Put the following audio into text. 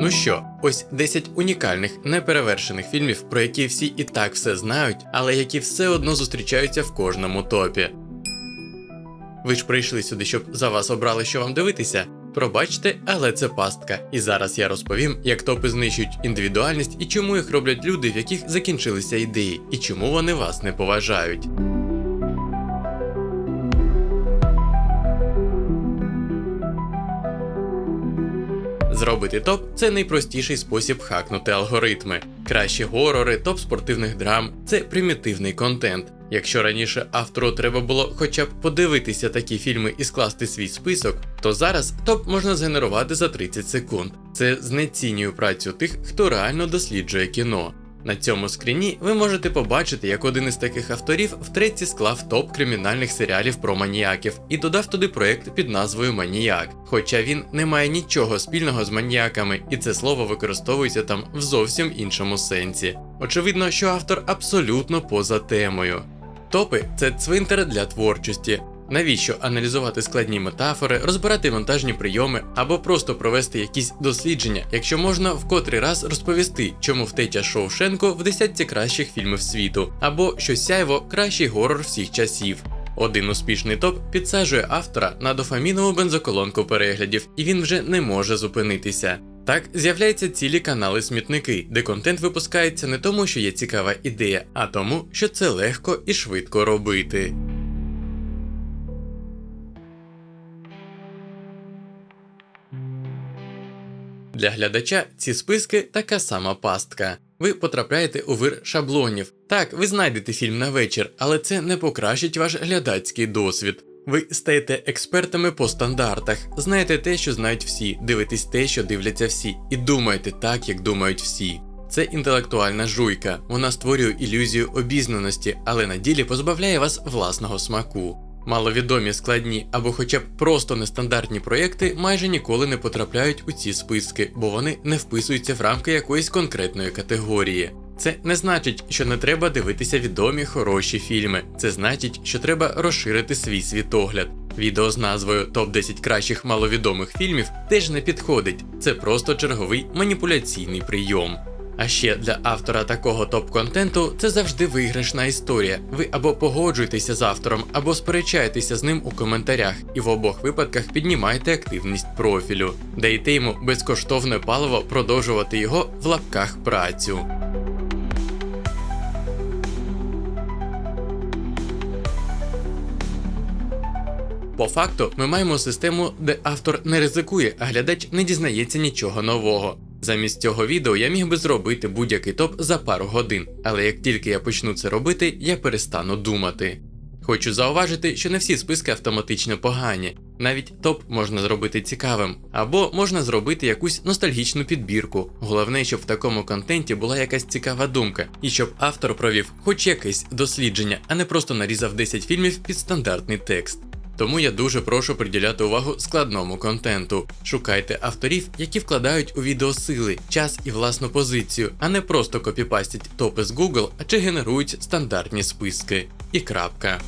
Ну що, ось 10 унікальних, неперевершених фільмів, про які всі і так все знають, але які все одно зустрічаються в кожному топі. Ви ж прийшли сюди, щоб за вас обрали, що вам дивитися. Пробачте, але це пастка. І зараз я розповім, як топи знищують індивідуальність і чому їх роблять люди, в яких закінчилися ідеї, і чому вони вас не поважають. Зробити топ це найпростіший спосіб хакнути алгоритми. Кращі горори, топ спортивних драм це примітивний контент. Якщо раніше автору треба було хоча б подивитися такі фільми і скласти свій список, то зараз топ можна згенерувати за 30 секунд. Це знецінює працю тих, хто реально досліджує кіно. На цьому скріні ви можете побачити, як один із таких авторів втретє склав топ кримінальних серіалів про маніяків і додав туди проєкт під назвою Маніяк. Хоча він не має нічого спільного з маніяками, і це слово використовується там в зовсім іншому сенсі. Очевидно, що автор абсолютно поза темою. Топи це цвинтар для творчості. Навіщо аналізувати складні метафори, розбирати монтажні прийоми або просто провести якісь дослідження, якщо можна в котрий раз розповісти, чому втеча Шоушенко в десятці кращих фільмів світу, або що сяйво кращий горор всіх часів. Один успішний топ підсаджує автора на дофамінову бензоколонку переглядів, і він вже не може зупинитися. Так з'являються цілі канали-смітники, де контент випускається не тому, що є цікава ідея, а тому, що це легко і швидко робити. Для глядача ці списки така сама пастка. Ви потрапляєте у вир шаблонів. Так, ви знайдете фільм на вечір, але це не покращить ваш глядацький досвід. Ви стаєте експертами по стандартах, знаєте те, що знають всі, дивитесь те, що дивляться всі, і думаєте так, як думають всі. Це інтелектуальна жуйка, вона створює ілюзію обізнаності, але на ділі позбавляє вас власного смаку. Маловідомі складні або хоча б просто нестандартні проєкти майже ніколи не потрапляють у ці списки, бо вони не вписуються в рамки якоїсь конкретної категорії. Це не значить, що не треба дивитися відомі хороші фільми. Це значить, що треба розширити свій світогляд. Відео з назвою Топ 10 кращих маловідомих фільмів теж не підходить. Це просто черговий маніпуляційний прийом. А ще для автора такого топ-контенту це завжди виграшна історія. Ви або погоджуєтеся з автором, або сперечаєтеся з ним у коментарях, і в обох випадках піднімаєте активність профілю, даєте йому безкоштовне паливо продовжувати його в лапках працю. По факту, ми маємо систему, де автор не ризикує, а глядач не дізнається нічого нового. Замість цього відео я міг би зробити будь-який топ за пару годин, але як тільки я почну це робити, я перестану думати. Хочу зауважити, що не всі списки автоматично погані. Навіть топ можна зробити цікавим, або можна зробити якусь ностальгічну підбірку. Головне, щоб в такому контенті була якась цікава думка, і щоб автор провів хоч якесь дослідження, а не просто нарізав 10 фільмів під стандартний текст. Тому я дуже прошу приділяти увагу складному контенту. Шукайте авторів, які вкладають у відео сили, час і власну позицію, а не просто копіпастять топи з Google, а чи генерують стандартні списки. І крапка.